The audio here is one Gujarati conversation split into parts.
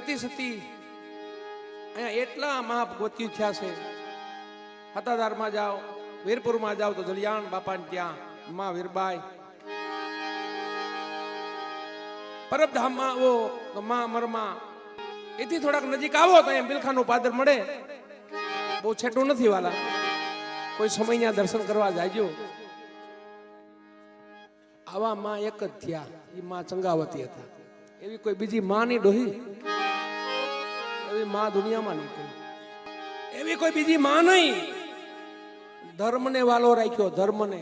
જતી સતી અહીંયા એટલા મહાભગવતીઓ થયા છે. હતાધારમાં જાઓ, વીરપુરમાં જાઓ તો જલિયાણ બાપાને ત્યાં માં વીરબાઈ. પરબધામમાં આવો તો મા અમરમાં એથી થોડાક નજીક આવો તો અહીંયા બિલખાનું પાદર મળે. બહુ છેટું નથી વાલા. કોઈ સમયના દર્શન કરવા જાજો. આવા માં એક જ થયા એ માં ચંગાવતી હતા. એવી કોઈ બીજી માં ની ડોહી? એવી માં દુનિયામાં નીકળી. એવી કોઈ બીજી માં નહીં. ધર્મને વાલો રાખ્યો, ધર્મને.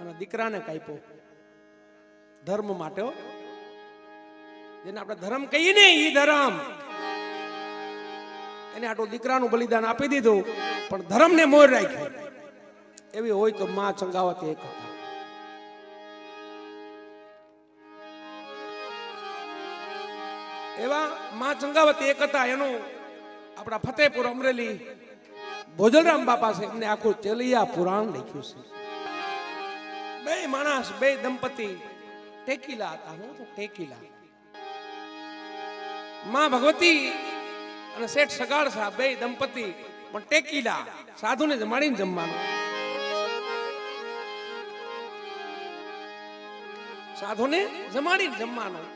અને દીકરાને કાપ્યો. ધર્મ માટે જેને આપણે ધર્મ કહીએ ને એ ધર્મ. એને આટલું દીકરાનું બલિદાન આપી દીધું, પણ ધર્મને મોર રાખ્યો. એવી હોય તો માં ચંગાવતી એક હતા. એવા માં ચંગાવતી એક હતા, એનું આપણા ફતેપુર અમરેલી ભોજલરામ બાપા છે, એમને આખું ચલિયા પુરાણ લખ્યું છે. બે માણસ, બે દંપતી ટેકીલા હતા, હું તો ટેકીલા. માં ભગવતી અને શેઠ સગાડ સાહેબ બે દંપતી, પણ ટેકીલા, સાધુને જમાડીને જમવાનું. સાધુને જમાડીને જમવાનું.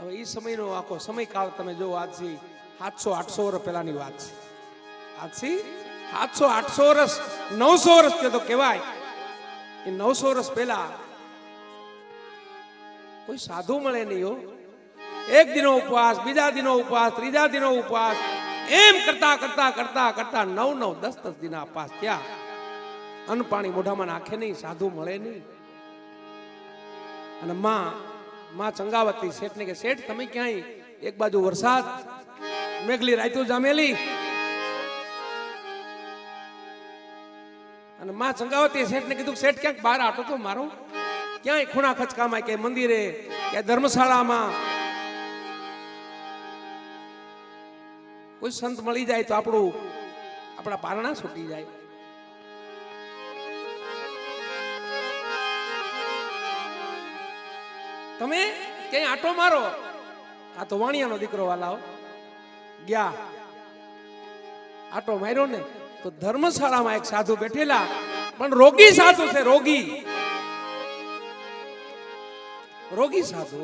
હવે એ સમયનો આખો સમયકાળ તમે જો આજથી સાતસો આઠસો વર્ષ પહેલાની વાત છે. આજથી સાતસો આઠસો વર્ષ, નવસો વર્ષ તે તો કહેવાય. એ નવસો વર્ષ પહેલા કોઈ સાધુ મળે નહીં હો. એક દિનો ઉપવાસ, બીજા દિનો ઉપવાસ, ત્રીજા દિનો ઉપવાસ, એમ કરતા કરતા કરતા કરતા નવ નવ, દસ દસ દિના ઉપવાસ થયા. અન્ન પાણી મોઢામાં નાખે નહીં, સાધુ મળે નહીં. અને માં માં ચંગાવતી શેઠ ને કે, શેઠ, તમે ક્યાંય એક બાજુ વરસાદ, મેઘલી રાયતુ જામેલી? અને માં ચંગાવતી શેઠ ને કીધું શેઠ, ક્યાંક બહાર આટો તો મારો? ક્યાંય ખૂણા ખચકામાં કે મંદિરે કે ધર્મશાળામાં? કોઈ સંત મળી જાય તો આપણું, આપણા પારણા છૂટી જાય. તમે ક્યાંય આટો મારો? આ તો વાણિયાનો દીકરો વાલાઓ ગયા. આટો માર્યો ને તો ધર્મશાળામાં એક સાધુ બેઠેલા. પણ રોગી સાધુ છે, રોગી. રોગી સાધુ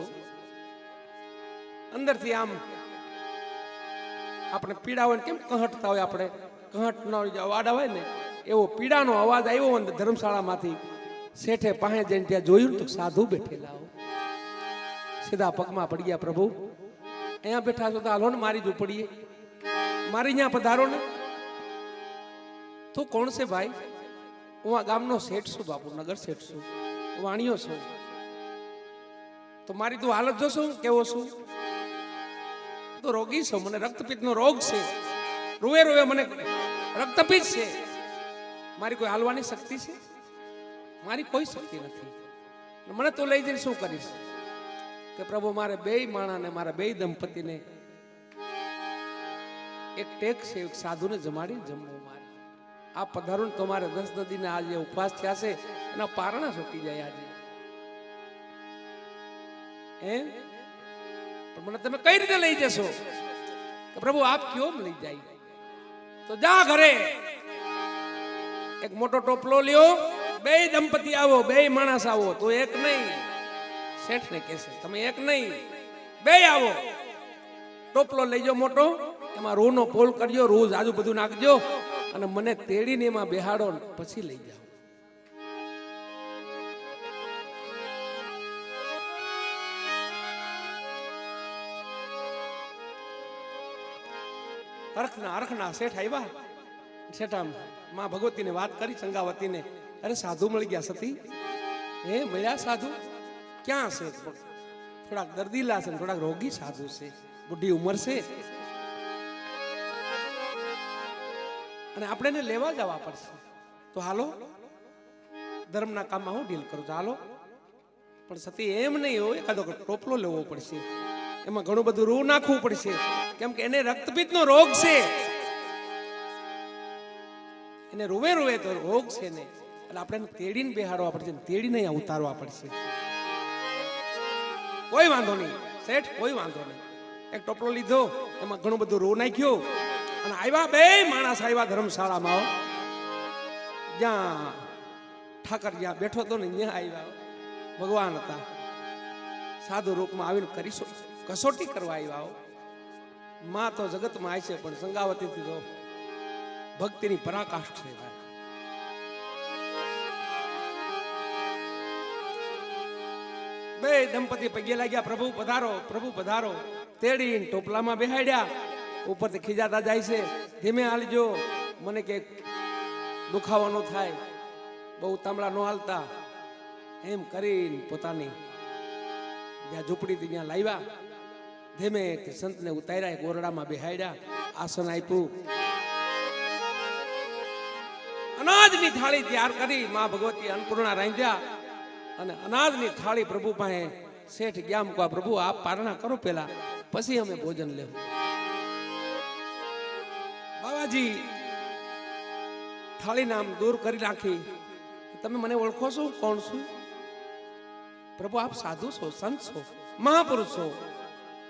અંદરથી આમ આપણે પીડા હોય કેમ કહટતા હોય આપણે? કહટનો જે અવાજ આવે ને, એવો પીડાનો અવાજ આવ્યો અંદર ધર્મશાળામાંથી. શેઠે પાસે જઈને ત્યાં જોયું તો સાધુ બેઠેલા હો. સીધા પગમાં પડી ગયા, પ્રભુ. અહીંયા બેઠા છો તો હાલો ને મારી જ પડીએ મારી અહીંયા પધારો ને. તું કોણ છે ભાઈ? હું આ ગામનો શેઠ છું બાપુ શેઠ છું. વાણિયો છું. તો મારી તું હાલત જોશો, હું કેવો છું? તો રોગી છું, મને રક્તપિત્તનો રોગ છે. રોવે રોવે મને રક્તપિત છે. મારી કોઈ હાલવાની શક્તિ છે? મારી કોઈ શક્તિ નથી. મને તો લઈ જઈને શું કરીશ? કે પ્રભુ, મારે બે માણાને, મારા બે દંપતીને એક ટેક છે એક સાધુને જમાડી જમવું મારે. આ પધારું તમારે દસ નદીને આજે ઉપવાસ થયા છે, એના પારણા છૂટી જાય આજે. એમ? પણ મને તમે કઈ રીતે લઈ જશો? કે પ્રભુ, આપ કયો લઈ જાય? તો જા ઘરે. એક મોટો ટોપલો લ્યો. બે દંપતી આવો બે માણસ આવો, તો એક નહીં. શેઠ ને કહેશે, તમે એક નહીં, બે આવો. ટોપલો લઈજો મોટો, એમાં રૂ નો પોલ કરજો, રૂ આજુ બધું નાખજો અને મને તેડીને એમાં બેહાડો પછી લઈ જાઓ. હરખના હરખના શેઠ આવ્યા. શેઠા માં ભગવતીને વાત કરી સંગાવતીને અરે, સાધુ મળી ગયા સતી. હે, મળ્યા સાધુ? ક્યાં છે? થોડાક દર્દીલા છે થોડાક રોગી સાધુ છે. બુઢી ઉંમર છે. અને આપણે એને લેવા જવા પડશે. તો હાલો, ધર્મના કામમાં હું ડીલ કરું છું. હાલો. પણ સતી એમ નહીં હોય, એકાદો ટોપલો લેવો પડશે. એમાં ઘણું બધું રૂ નાખવું પડશે. કેમ કે એને રક્તપિત્તનો રોગ છે. એને રૂવે રૂવે તો રોગ છે ને. એટલે આપણે તેડીને બેહાડવા પડશે તેડીને અહીંયા ઉતારવા પડશે. કોઈ વાંધો નહીં. શેઠ, કોઈ વાંધો નહીં. એક ટોપલો લીધો, એમાં ઘણું બધું રો નાખ્યો અને આવ્યા બે માણસ આવ્યા ધર્મશાળામાં. જ્યાં ઠાકર જ્યાં બેઠો હતો ને ત્યાં આવ્યા ભગવાન હતા. સાધુ રૂપમાં આવીને કરીશો, કસોટી કરવા આવ્યા. માં તો જગતમાં આવી છે, પણ સંગાવતીથી તો ભક્તિની પરાકાષ્ઠ છે બે દંપતી પગે લાગ્યા, પ્રભુ, પધારો પ્રભુ, પધારો. તેડીને ટોપલામાં બેહાડ્યા. ઉપરથી ખીજાતા જાય છે. ધીમે હાલજો. મને કે દુખાવો ન થાય. બહુ તાંબડા ન હાલતા. એમ કરીને પોતાની જ્યાં ઝૂંપડી હતી ત્યાં લાવ્યા. ધીમે તે સંતને ઉતાર્યા, ગોરડામાં બેહાડ્યા. આસન આપ્યું. અનાજની થાળી તૈયાર કરી, મા ભગવતી અન્નપૂર્ણા રાંધ્યા. અને અનાજની થાળી પ્રભુ પાસે શેઠ ગયા મૂકવા, પ્રભુ, આપ પારણા કરો પેલા પછી અમે ભોજન લેવું. બાબાજી, થાળી નામ દૂર કરી નાખી. તમે મને ઓળખો છો? કોણ છું? પ્રભુ, આપ સાધુ છો, સંત છો, મહાપુરુષ છો.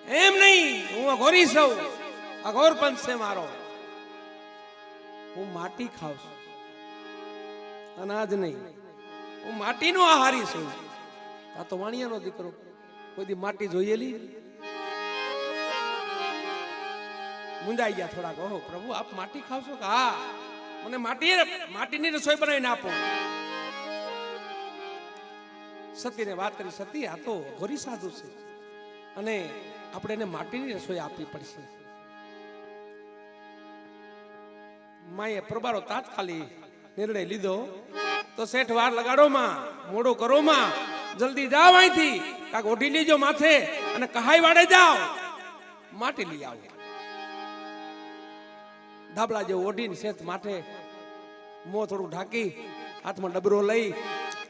એમ નહીં, હું અઘોરી છું. અઘોર પંથ છે મારો. હું માટી ખાઉં છું. અનાજ નહીં. હું માટીનો આહારી છું. આ તો વાણિયાનો દીકરો. કોઈ દી માટી જોયેલી? મુંજાઈ ગયા થોડાક. ઓહો, પ્રભુ, આપ માટી ખાવશો કે? હા. મને માટી માટીની રસોઈ બનાવીને આપો. સતીને વાત કરી, સતી, આ તો ઘોરી સાધુ છે. અને આપણે એને માટીની રસોઈ આપવી પડશે. માએ પ્રબારો તાત્કાલિક નિર્ણય લીધો. તો શેઠ વાર લગાડો માં, મોડો કરો માં. જલ્દી જાઓ અહીંથી. કાક ઓઢી લેજો માથે અને કહાઈ વાડે જાઓ. માટી લઈ આવો. ધાબળા જેવું ઓઢીને શેઠ માથે મોં થોડું ઢાંકી, હાથમાં ડબરો લઈ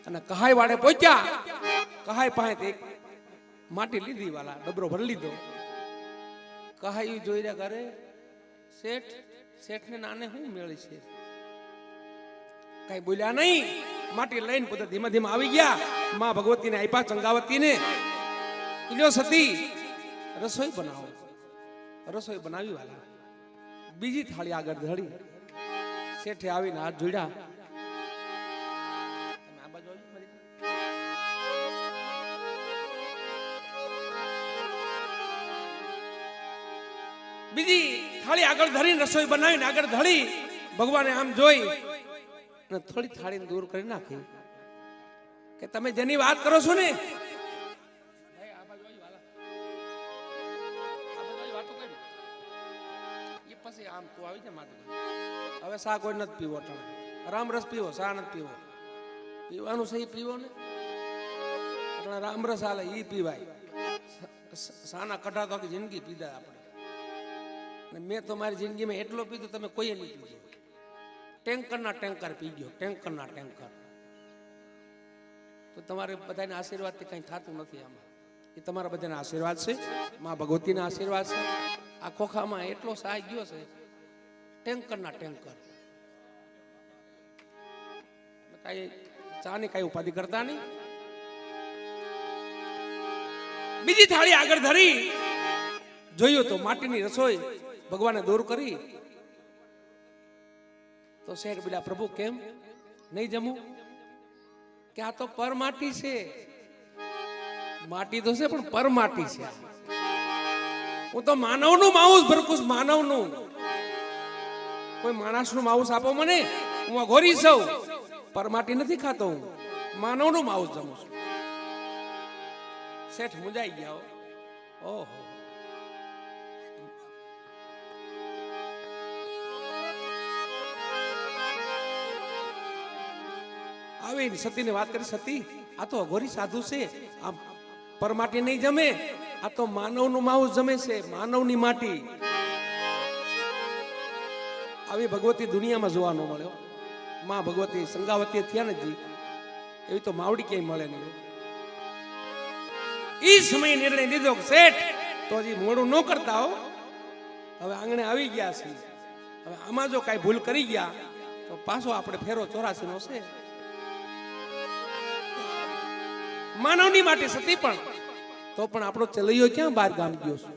અને કહાઈ વાડે પહોંચ્યા. કહાઈ પાસે એક માટી લીધી વાલા, ડબરો ભરી લીધો. કહાઈ જોઈ રહ્યા ઘરે, શેઠ, શેઠને નાને શું મેળ છે? કઈ બોલ્યા નહીં. માટી લઈને પોતે ધીમે ધીમે આવી ગયા. માં ભગવતીને આપ્યા ચંગાવતીને. લ્યો સતી, રસોઈ બનાવો. રસોઈ બનાવી વાલા. બીજી થાળી આગળ ધડી શેઠે આવીને હાથ જોડ્યા. બાજુ થાળી આગળ ધરીને રસોઈ બનાવીને આગળ ધડી ભગવાને આમ જોઈ. અને થોડી થાળીને દૂર કરી નાખી. કે તમે જેની વાત કરો છો ને. પછી આમ તું આવી જા માથે. હવે શા કોઈ નથી પીવો રામ રામરસ પીવો શા નથી પીવો. પીવાનું છે એ પીવો ને. અટાણે રામરસ હાલે એ પીવાય. સાના કઢા તો જિંદગી પીધા આપણે. મેં તો મારી જિંદગીમાં એટલો પીધો તમે કોઈએ નહીં પીધો. ટેન્કરના ટેન્કર પી ગયો, ટેન્કરના ટેન્કર. તો તમારે બધાના આશીર્વાદથી કંઈ થતું નથી આમાં? એ તમારા બધાના આશીર્વાદ છે, મા ભગવતીના આશીર્વાદ છે. આ ખોખામાં એટલો સહાય ગયો છે, ટેન્કરના ટેન્કર. કાંઈ ચાની કાંઈ ઉપાધિ કરતા નહીં. બીજી થાળી આગળ ધરી, જોયું તો માટીની રસોઈ ભગવાને દૂર કરી તો શેઠ બોલ્યા, પ્રભુ, કેમ? નહીં જમું? કે આ તો પર માટી છે. માટી તો છે, પણ પર માટી છે. હું તો માનવનું માઉસ ભરકું માનવનું. કોઈ માણસનું માઉસ આપો મને, હું અઘોરી સૌ. પર માટી નથી ખાતો હું, માનવનું માઉસ જમું છું. શેઠ મુંજાઈ ગયા. ઓહો. આવીને સતીને વાત કરી, સતી, આ તો અઘોરી સાધુ છે. આ પરમાટી નહીં જમે. આ તો માનવનું માઉસ જમે છે, માનવની માટી. આવી ભગવતી દુનિયામાં જોવા ન મળ્યો માં ભગવતી સંગાવતી થયા ને જી, એવી તો માવડી ક્યાંય મળે નહીં ઈ સમય નિર્ણય લીધો શેઠ, તો હજી મોડું ન કરતા હો. હવે આંગણે આવી ગયા છે. હવે આમાં જો કાંઈ ભૂલ કરી ગયા, તો પાછો આપણે ફેરો ચોરાસી નો છે. માનવની માટે સતી પણ. તો પણ આપણો ચલૈયો ક્યાં બહાર ગામ ગયો છે?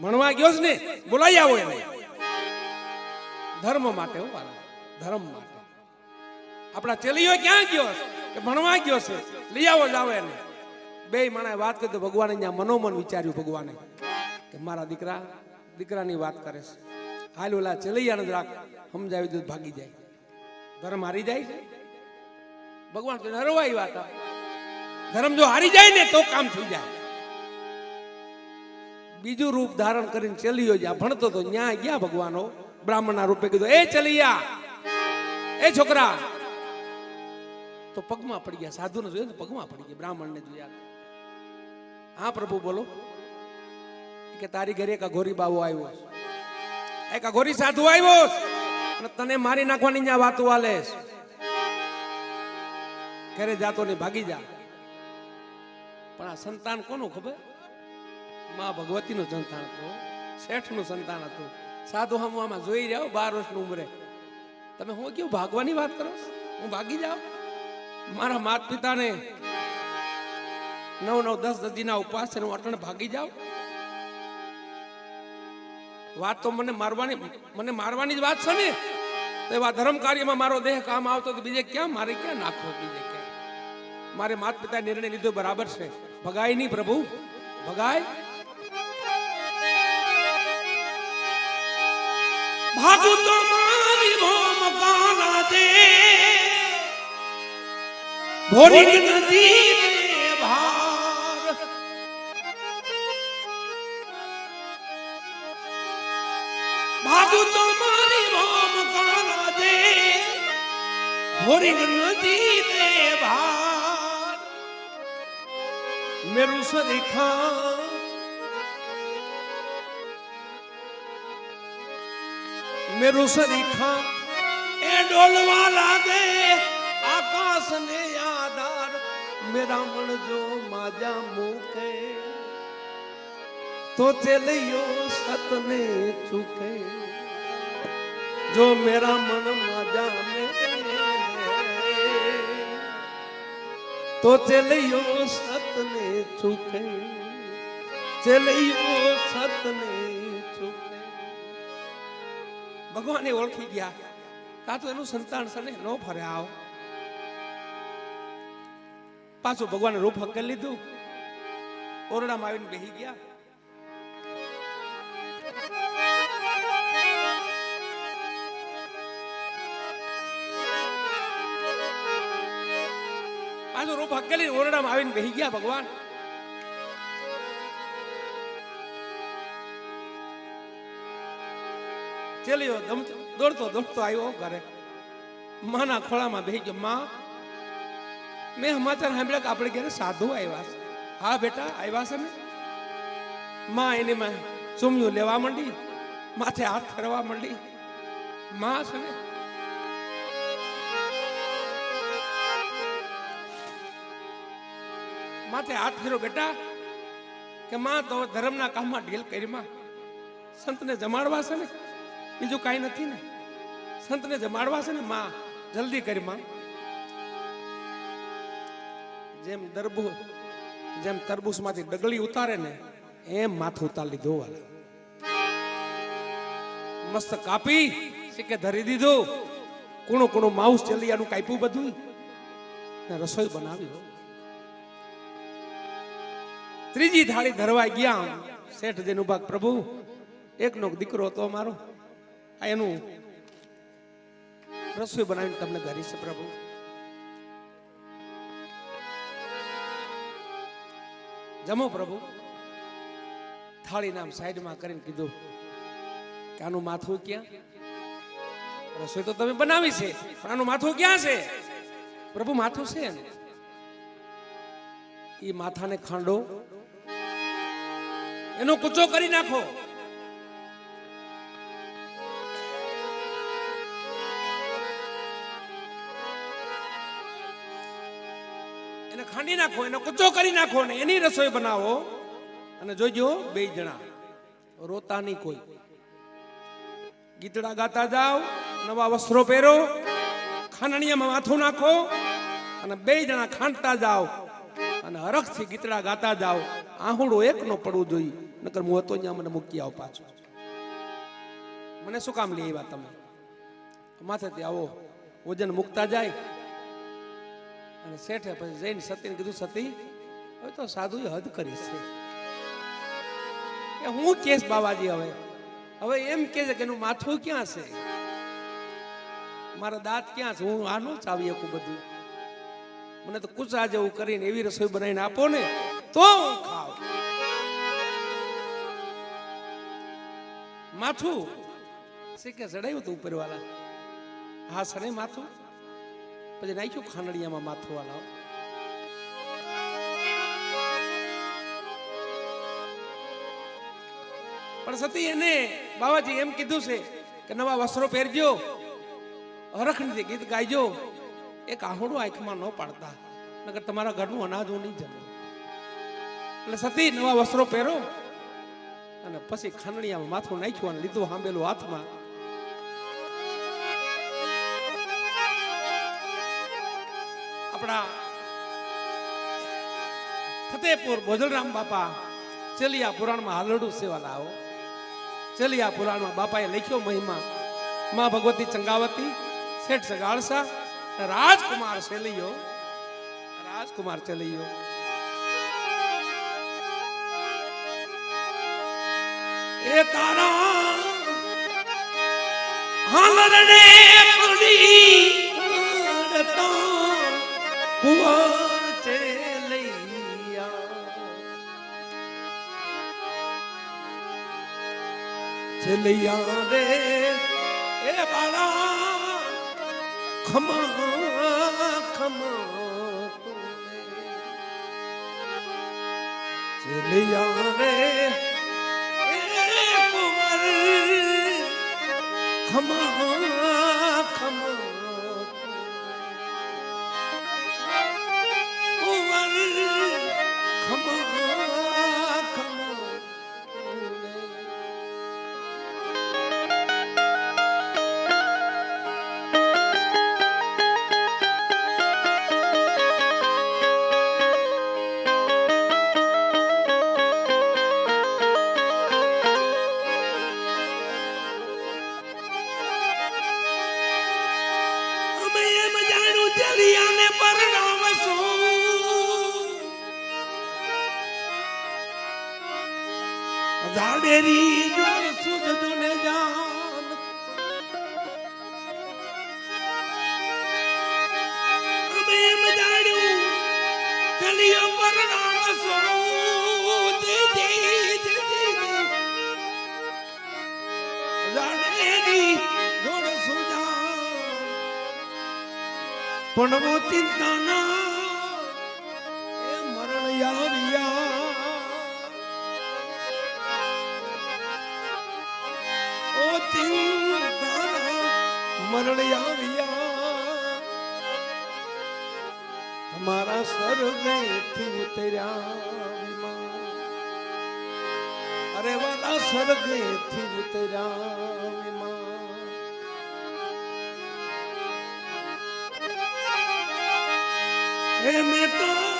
ભણવા ગયો છે ને, બોલાઈ આવો એને. ધર્મ માટે ધર્મ માટે. આપણા ચલૈયો ક્યાં ગયો કે ભણવા ગયો છે? લઈ આવો જાવ એને. બે માણસે વાત કરી તો ભગવાને ત્યાં મનોમન વિચાર્યું ભગવાને, કે મારા દીકરા, દીકરાની વાત કરે છે. હાલ ઓલા ચલૈયાને રાખ, સમજાવી દે ભાગી જાય. ધર્મ હારી જાય ભગવાન તો હરવાઈ વાત આ. ધર્મ જો હારી જાય ને તો કામ થઈ જાય. બીજું રૂપ ધારણ કરીને ચલીયો જ્યાં ભણતો તો ન્યા ગયા ભગવાનો? બ્રાહ્મણના રૂપે કીધું, એ ચલિયા, એ છોકરા. તો પગમાં પડી ગયા, સાધુને જોયું તો પગમાં પડી ગયા, બ્રાહ્મણને જોયા. હા પ્રભુ બોલો. કે તારી ઘરે એક અઘોરી બાવો આવ્યો. એક અઘોરી સાધુ આવ્યો અને તને મારી નાખવાની ત્યાં વાતો આલે. ઘરે જાતો ને ભાગી જા. પણ આ સંતાન કોનું ખબર? માં ભગવતીનું સંતાન હતું, શેઠનું સંતાન હતું. સાધુ હમ આમાં જોઈ રહ્યો બાર વર્ષની ઉંમરે. તમે હું કેવું ભાગવાની વાત કરો? હું ભાગી જાઉં? મારા માત પિતાને નવ નવ દસ દજીના ઉપવાસ છે હું અટણ ભાગી જાઉં? વાત તો મને મારવાની મને મારવાની જ વાત છે ને. તો એવા ધર્મ કાર્યમાં મારો દેહ કામ આવતો તો બીજે ક્યાં? મારે ક્યાં નાખવો, બીજે ક્યાં? મારે માત પિતા નિર્ણય લીધો બરાબર છે. ભગાય નહીં પ્રભુ ભગાય. ભાગું તો મારી ભોમ કાના દે. ભોરી નદી રે ભાર ભાગું તો મારી ભોમ કાના દે. ભોરી નદી રે ભાર મેરું સરીખા મેરું સરીખા એ ડોલવા લાગે આકાશ ને આધાર મેરા મન જો માજા મૂકે તો ચેલિયો સતને ચૂકે જો મેરા મન માજા ને તો ચેલિયો સતને ચૂકે ચેલિયો સતને ચૂકે ભગવાને ઓળખી ગયા. કાં તો એનું સંતાન છે ને ફરે આવ. પાછું ભગવાને રૂપ હકેલ લીધું. ઓરડામાં આવીને બેહી ગયા. પાછું ઓરડામાં આવીને બેહી ગયા ભગવાન ચેલ્યો દોડતો દોડતો આવ્યો ઘરે માના ખોળામાં બેહી ગયો માં મેં સમાચાર સાંભળ્યા કે આપણે ઘરે સાધુ આવ્યા છે હા બેટા આવ્યા છે ને માં એને માં ચૂમ્યું લેવા માંડી માથે હાથ ફેરવા માંડી માં છે ને માથે હાથ ફેરો બેટા, કે માં તો ધર્મના કામમાં ઢીલ કરી માં. સંતને જમાડવા છે ને, બીજું કાંઈ નથી ને. સંતને જમાડવા છે ને માં, જલ્દી કરી માં. જેમ દરબુ, જેમ તરબૂચમાંથી ડગલી ઉતારે ને, એમ માથું ઉતાર લીધું મસ્ત કાપી સિક્કે ધરી દીધું. કુણું કુણું માઉસ ચલિયાનું કાપ્યું બધું. ને રસોઈ બનાવી. ત્રીજી થાળી ધરવા ગયા શેઠ જેનું ભાગ, પ્રભુ, એકનો દીકરો હતો અમારો. એનું રસોઈ બનાવીને તમને ધરી છે પ્રભુ. જમો, પ્રભુ. થાળી નામ સાઈડમાં કરીને કીધું, કે આનું માથું ક્યાં? રસોઈ તો તમે બનાવી છે, પણ આનું માથું ક્યાં છે? પ્રભુ, માથું છે ને એ માથાને ખાંડો. એનો કૂચો કરી નાખો. એને ખાંડી નાખો, એનો કૂચો કરી નાખો ને એની રસોઈ બનાવો. અને જોજો, બે જણા. રોતા નહીં કોઈ. ગીતડા ગાતા જાઓ, નવા વસ્ત્રો પહેરો, ખાનણીયામાં માથું નાખો, અને બે જણા ખાંડતા જાઓ. અને હરખથી ગીતડા ગાતા જાઓ. આહુડો એક નો પડવું જોઈએ. નકર હું હતો અહીંયા મને મૂકી આવો પાછો. મને શું કામ લઈ આવ્યા તમે? માથેથી આવો. વજન મૂકતા જાય. અને શેઠે પછી જઈને સતીને કીધું, સતી, હવે તો સાધુ હદ કરી છે. હું કેસ બાબાજી હવે? હવે એમ કે છે કે એનું માથું ક્યાં છે? મારા દાંત ક્યાં છે? હું આ ન ચાવી શકું બધું. મને તો કુચા જેવું કરીને એવી રસોઈ બનાવીને આપો ને તો હું ખાવ. માથું શીખે ચડાયું તું ઉપરવાળા હા સડે માથું? પછી નાખ્યું ખાંડડિયામાં માથું વાળા પણ સતી એને બાબાજી એમ કીધું છે કે નવા વસ્ત્રો પહેરજો. હરખની ગીત ગાઈજો એક આહોડું આંખમાં ન પાડતા. નગર તમારા ઘરનું અનાજ હું નહીં જમે. એટલે સતી નવા વસ્ત્રો પહેરો અને પછી ખાંડણીયામાં માથું નાખ્યું અને લીધું હાંબેલું હાથમાં. આપણા ફતેપુર ભોજલરામ બાપા ચલિયા પુરાણમાં હાલડું સેવા લાવો. ચલિયા પુરાણમાં બાપાએ લખ્યો મહિમા. મા ભગવતી ચંગાવતી, શેઠ સગાળસા રાજકુમાર શેલીયો રાજકુમાર ચલિયો એ તારા હાલરડે પડી પડતા ચેલૈયા ચેલૈયા રે એ બાળા ખમા ખમા ચેલૈયા રે કુંવર ખમા ખમા ઝાડેરી જોડ સુધ ને જાન અમે એમ જાણ્યું ચલિયો પરણાવશું જી, જી, જી, જી, જી. સુજાન પણ વો ચિંતા મરણ આવ્યા અમારા સ્વર્ગથી ઉતર્યા અરે વાલા સ્વર્ગથી ઉતર્યા મેં તો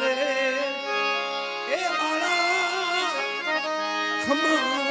રે એ ખમા ખમા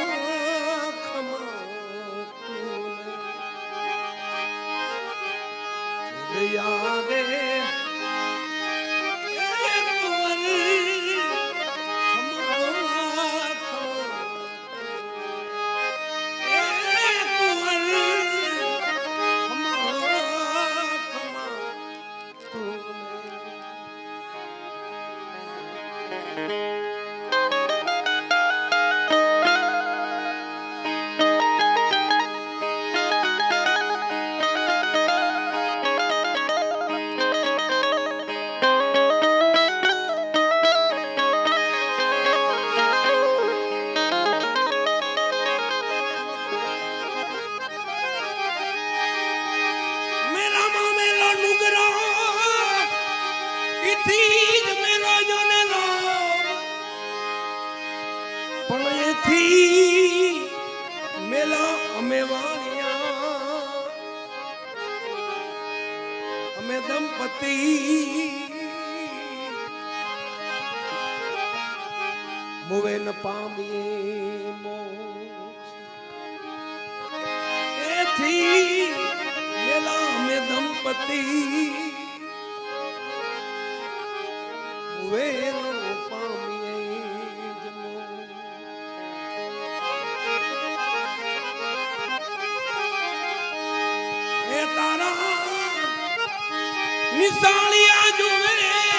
misalnya juga.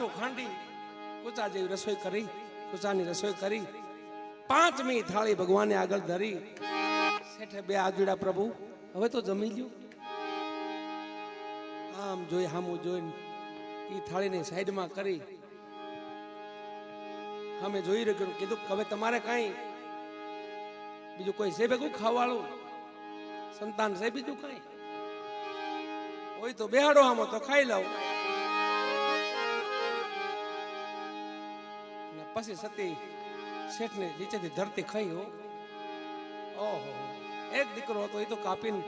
માથું ખાંડી, કુચા જેવી રસોઈ કરી, કુચાની રસોઈ કરી. પાંચમી થાળી ભગવાને આગળ ધરી. શેઠે બે આજુડા પ્રભુ, હવે તો જમી લ્યો. આમ જોઈ હામું જોઈને એ થાળીને સાઈડમાં કરી. અમે જોઈ રહ્યું કીધું હવે તમારે કાંઈ બીજું કોઈ છે ભેગું ખાવાળું? સંતાન છે બીજું કાંઈ? હોય તો બેહાડો આમાં તો ખાઈ લઉં. પછી સતી શેઠને નીચેથી ધરતી ખાઈ હો. ઓહો, એક દીકરો હતો, એ તો કાપીને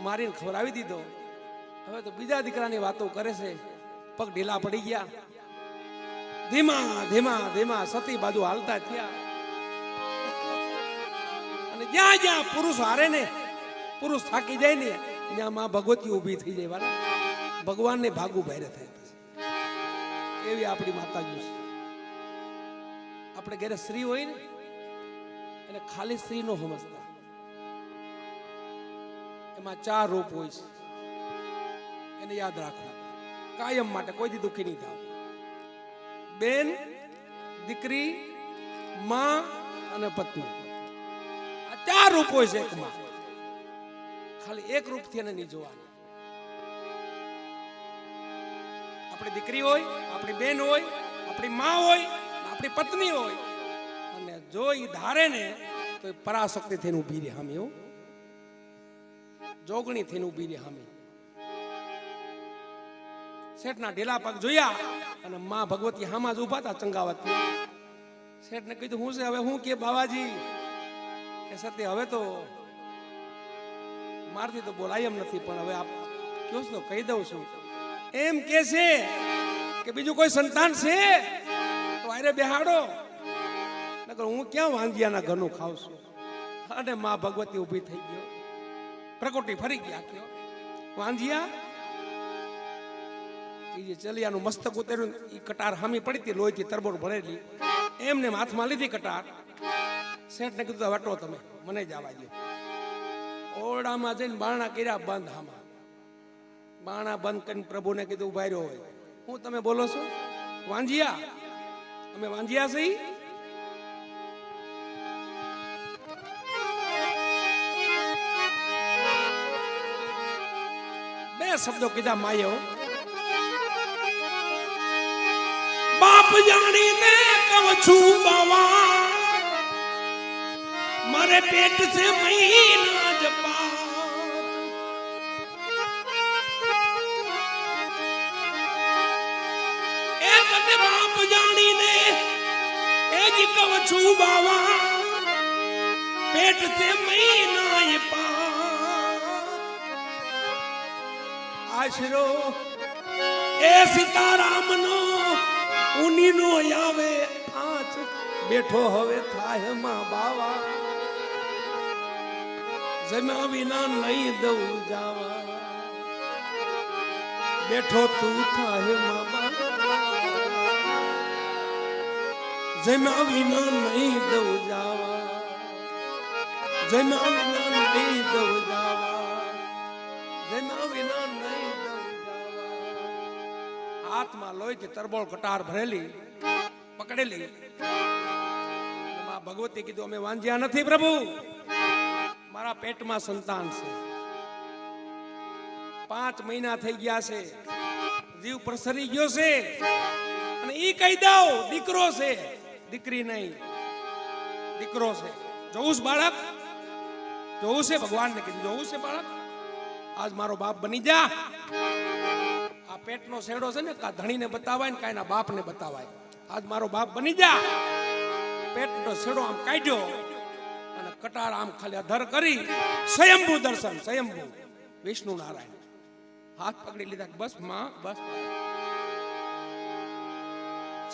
મારીને ખવડાવી દીધો. હવે તો બીજા દીકરાની વાતો કરે છે. પગ ઢીલા પડી ગયા. ધીમા ધીમા ધીમા, સતી બાજુ હાલતા થયા. અને જ્યાં જ્યાં પુરુષ હારે ને, પુરુષ થાકી જાય ને, ત્યાં માં ભગવતી ઊભી થઈ જાય, વાલા. ભગવાનને ભાગું બહાર થાય. એવી આપણી માતાજી છે. આપણે ઘરે સ્ત્રી હોય ને, એને ખાલી સ્ત્રી નો સમજતા. એમાં ચાર રૂપ હોય છે. એને યાદ રાખવું કાયમ માટે કોઈ દી દુઃખી નહીં થાવ. બેન, દીકરી, માં અને પત્ની. આ ચાર રૂપ હોય છે એકમાં. ખાલી એક રૂપથી એને નહીં જોવાનું. આપણી દીકરી હોય, આપણી બેન હોય, આપણી માં હોય આપણી પત્ની હોય. અને જો એ ધારે ને, તો એ પરાશક્તિ થઈને ઊભી રહે હામે એવું જોગણી થઈને ઊભી રહે હામે. શેઠના ઢીલા પગ જોયા અને માં ભગવતી હામાં જ ઊભા હતા ચંગાવત. શેઠને કીધું, હું છે? હવે હું કે બાવાજી? કે સત્ય હવે તો મારથી તો બોલાય એમ નથી, પણ હવે આપ તો કહી દઉં છું. એમ કે છે કે બીજું કોઈ સંતાન છે? આરે બેહાડો. નકર હું ક્યાં વાંધિયાના ઘરનું ખાવ છું? અને મા ભગવતી ઊભી થઈ ગયો. પ્રકૃતિ ફરી ગયા કયો. વાંજિયા એ ચલિયાનું મસ્તક ઉતર્યું એ કટાર હામી પડી હતી, લોહીથી તરબોર ભરેલી. એમને હાથમાં લીધી કટાર. શેઠને કીધું વાટો તમે, મને જ આવા દો ઓરડામાં જઈને બાણા કર્યા, બંધ હામાં. બાણા બંધ કરીને પ્રભુને કીધું, ઊભા રહ્યો હોય. હું, તમે બોલો છો? વાંજિયા અમે વાંધ્યા છીએ બે શબ્દો કીધા માયો. બાપ જાણીને કહું છું બાવા, મારે પેટ છે મહિના. મહિના એ પા આશરો, એ સીતારામનો ઉનીનો આવે આંચ. બેઠો હવે થાયમાં બાવા. જમ્યા વિના નહીં દઉં જાવા. બેઠો તું થાયમાં બાવા. જમ્યા વિના નહીં દઉં જાવા જમ્યા વિના નહીં દઉં જાવા જમ્યા વિના નહીં દઉં લોહી લોહીથી તરબોળ કટાર ભરેલી, પકડેલી. એમાં ભગવતી કીધું, અમે વાંજ્યા નથી પ્રભુ, મારા પેટમાં સંતાન છે. પાંચ મહિના થઈ ગયા છે, જીવ પ્રસરી ગયો છે, અને ઈ કહી દઉં, દીકરો છે. દીકરી નહીં, દીકરો છે. જોવું છે બાળક? જોવું છે? ભગવાનને કીધું, જોવું છે બાળક? આજ મારો બાપ બની જા. આ પેટનો શેડો છે ને, કા ધણીને બતાવાય ને કાંઈના બાપને બતાવાય. આજ મારો બાપ બની જા. પેટનો શેડો આમ કાઢ્યો અને કટાર આમ ખાલી અધર કરી. સ્વયંભૂ દર્શન, સ્વયંભૂ. વિષ્ણુ નારાયણ. હાથ પકડી લીધા બસમાં, બસ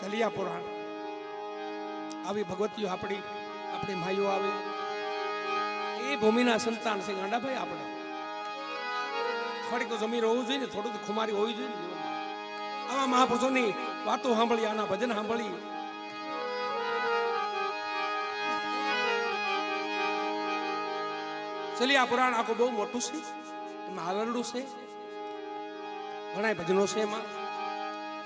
ચલિયા પુરાણ. આવી ભગવતીઓ આપણી આપણી માઈઓ આવે. એ ભૂમિના સંતાન છે. ગાંડાભાઈ આપણે. થોડીક જમીન હોવું જોઈએ ને થોડું ખુમારી હોવી જોઈએ આવા મહાપુરુષોની વાતો સાંભળી, આના ભજન સાંભળી. ચલી આ પુરાણ આખું બહુ મોટું છે. એમાં હાલરડું છે. ઘણા ભજનો છે એમાં.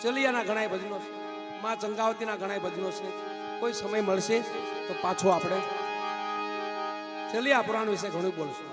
ચલિયાના ઘણા ભજનો છે. મા ચંગાવતીના ઘણા ભજનો છે. કોઈ સમય મળશે તો પાછો આપણે. ચલિયા પુરાણ વિશે ઘણું બોલશું.